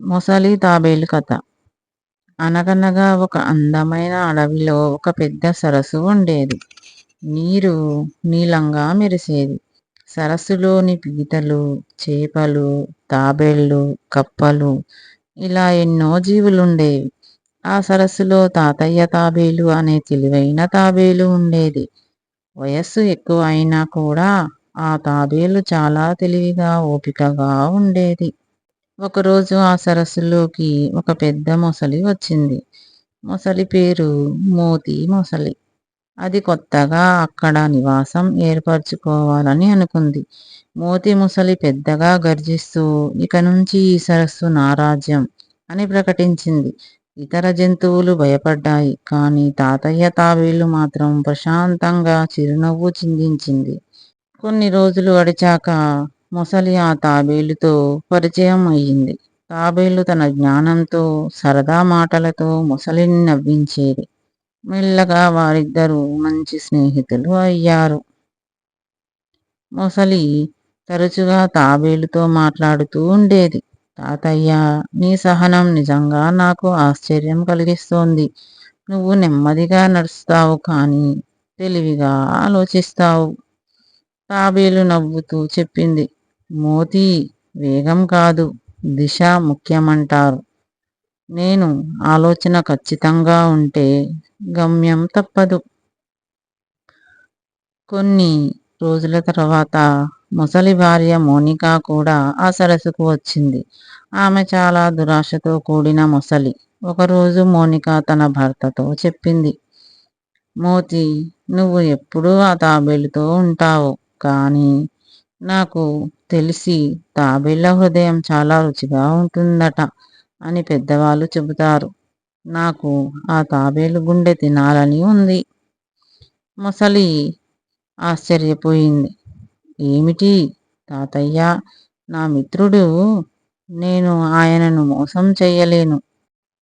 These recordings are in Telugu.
మొసలి తాబేలు కథ. అనగనగా ఒక అందమైన అడవిలో ఒక పెద్ద సరస్సు ఉండేది. నీరు నీలంగా మెరిసేది. సరస్సులోని పీతలు చేపలు తాబేళ్ళు కప్పలు ఇలా ఎన్నో జీవులుండేవి. ఆ సరస్సులో తాతయ్య తాబేలు అనే తెలివైన తాబేలు ఉండేది. వయస్సు ఎక్కువ అయినా కూడా ఆ తాబేలు చాలా తెలివిగా ఓపికగా ఉండేది. ఒకరోజు ఆ సరస్సులోకి ఒక పెద్ద మొసలి వచ్చింది. మొసలి పేరు మోతి మొసలి. అది కొత్తగా అక్కడ నివాసం ఏర్పరచుకోవాలని అనుకుంది. మోతి ముసలి పెద్దగా గర్జిస్తూ ఇక నుంచి ఈ సరస్సు నారాజ్యం అని ప్రకటించింది. ఇతర జంతువులు భయపడ్డాయి కానీ తాతయ్య తాబేలు మాత్రం ప్రశాంతంగా చిరునవ్వు చిందించింది. కొన్ని రోజులు గడిచాక మొసలి ఆ తాబేలుతో పరిచయం అయ్యింది తాబేలు తన జ్ఞానంతో సరదా మాటలతో మొసలిని నవ్వించేది. మెల్లగా వారిద్దరూ మంచి స్నేహితులు అయ్యారు. మొసలి తరచుగా తాబేలుతో మాట్లాడుతూ ఉండేది. తాతయ్య నీ సహనం నిజంగా నాకు ఆశ్చర్యం కలిగిస్తోంది. నువ్వు నెమ్మదిగా నడుస్తావు కానీ తెలివిగా ఆలోచిస్తావు. తాబేలు నవ్వుతూ చెప్పింది. మోతీ వేగం కాదు దిశ ముఖ్యమంటారు. నేను ఆలోచన ఖచ్చితంగా ఉంటే గమ్యం తప్పదు. కొన్ని రోజుల తర్వాత ముసలి భార్య మోనికా కూడా ఆ సరస్సుకు వచ్చింది. ఆమె చాలా దురాశతో కూడిన మొసలి. ఒకరోజు మోనికా తన భర్తతో చెప్పింది మోతి నువ్వు ఎప్పుడూ ఆ తాబేలుతో ఉంటావు. కానీ నాకు తెలిసి తాబేళ్ళ హృదయం చాలా రుచిగా ఉంటుందట అని పెద్దవాళ్ళు చెబుతారు. నాకు ఆ తాబేలు గుండె తినాలని ఉంది. మొసలి ఆశ్చర్యపోయింది. ఏమిటి తాతయ్య? నా మిత్రుడు నేను ఆయనను మోసం చేయలేను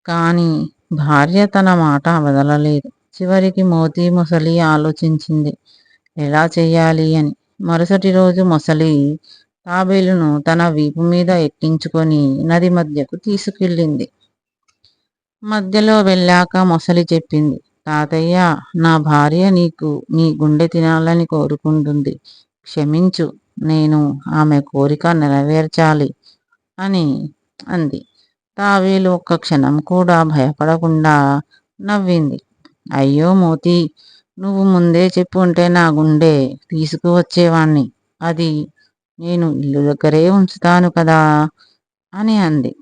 కానీ భార్య తన మాట వదలలేదు. చివరికి మోతీ మొసలి ఆలోచించింది. ఎలా చేయాలి అని. మరుసటి రోజు మొసలి తాబేలును తన వీపు మీద ఎక్కించుకొని నది మధ్యకు తీసుకెళ్ళింది. మధ్యలో వెళ్ళాక మొసలి చెప్పింది తాతయ్య నా భార్య నీకు నీ గుండె తినాలని కోరుకుంటుంది. క్షమించు నేను ఆమె కోరిక నెరవేర్చాలి అని అంది. తావేలు ఒక్క క్షణం కూడా భయపడకుండా నవ్వింది. అయ్యో మోతి నువ్వు ముందే చెప్పుంటే నా గుండె తీసుకువచ్చేవాణ్ణి. అది నేను ఇల్లు దగ్గరే ఉంచుతాను కదా అని అంది.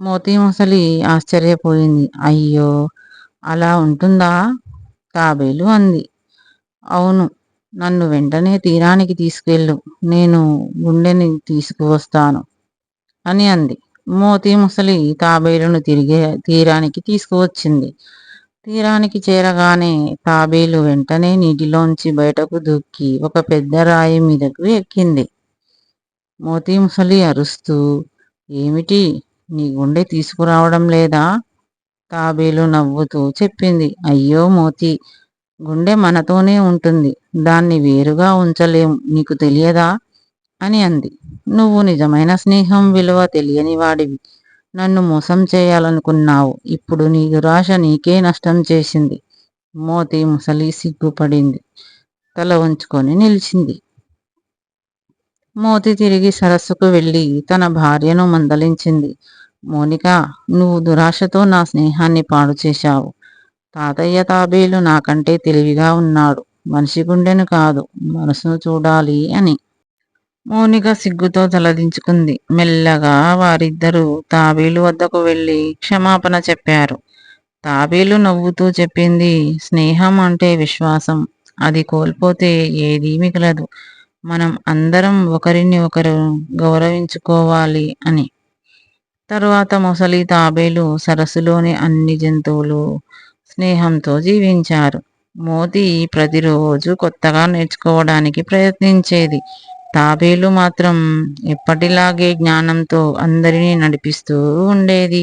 మోతీ ముసలి ఆశ్చర్యపోయింది. అయ్యో అలా ఉంటుందా? తాబేలు అంది. అవును నన్ను వెంటనే తీరానికి తీసుకెళ్ళు. నేను గుండెని తీసుకువస్తాను అని అంది. మోతీ ముసలి తాబేలును తిరిగే తీరానికి తీసుకువచ్చింది. తీరానికి చేరగానే తాబేలు వెంటనే నీటిలోంచి బయటకు దూక్కి ఒక పెద్ద రాయి మీదకు ఎక్కింది. మోతీ ముసలి అరుస్తూ ఏమిటి? నీ గుండె తీసుకురావడం లేదా తాబేలు నవ్వుతూ చెప్పింది. అయ్యో మోతి గుండె మనతోనే ఉంటుంది. దాన్ని వేరుగా ఉంచలేం. నీకు తెలియదా అని అంది. నువ్వు నిజమైన స్నేహం విలువ తెలియని వాడివి. నన్ను మోసం చేయాలనుకున్నావు. ఇప్పుడు నీ దురాశ నీకే నష్టం చేసింది. మోతి ముసలి సిగ్గుపడింది. తల ఉంచుకొని నిలిచింది. మోతి తిరిగి సరస్సుకు వెళ్ళి తన భార్యను మందలించింది. మోనిక నువ్వు దురాశతో నా స్నేహాన్ని పాడు చేశావు. తాతయ్య తాబేలు నాకంటే తెలివిగా ఉన్నాడు. మనిషి గుండెను కాదు మనసును చూడాలి అని. మౌనిక సిగ్గుతో తలదించుకుంది. మెల్లగా వారిద్దరూ తాబేలు వద్దకు వెళ్ళి క్షమాపణ చెప్పారు. తాబేలు నవ్వుతూ చెప్పింది స్నేహం అంటే విశ్వాసం. అది కోల్పోతే ఏదీ మిగలదు. మనం అందరం ఒకరిని ఒకరు గౌరవించుకోవాలి అని. తరువాత మొసలి తాబేలు సరస్సులోని అన్ని జంతువులు స్నేహంతో జీవించారు. మోతి ప్రతిరోజు కొత్తగా నేర్చుకోవడానికి ప్రయత్నించేది. తాబేలు మాత్రం ఎప్పటిలాగే జ్ఞానంతో అందరినీ నడిపిస్తూ ఉండేది.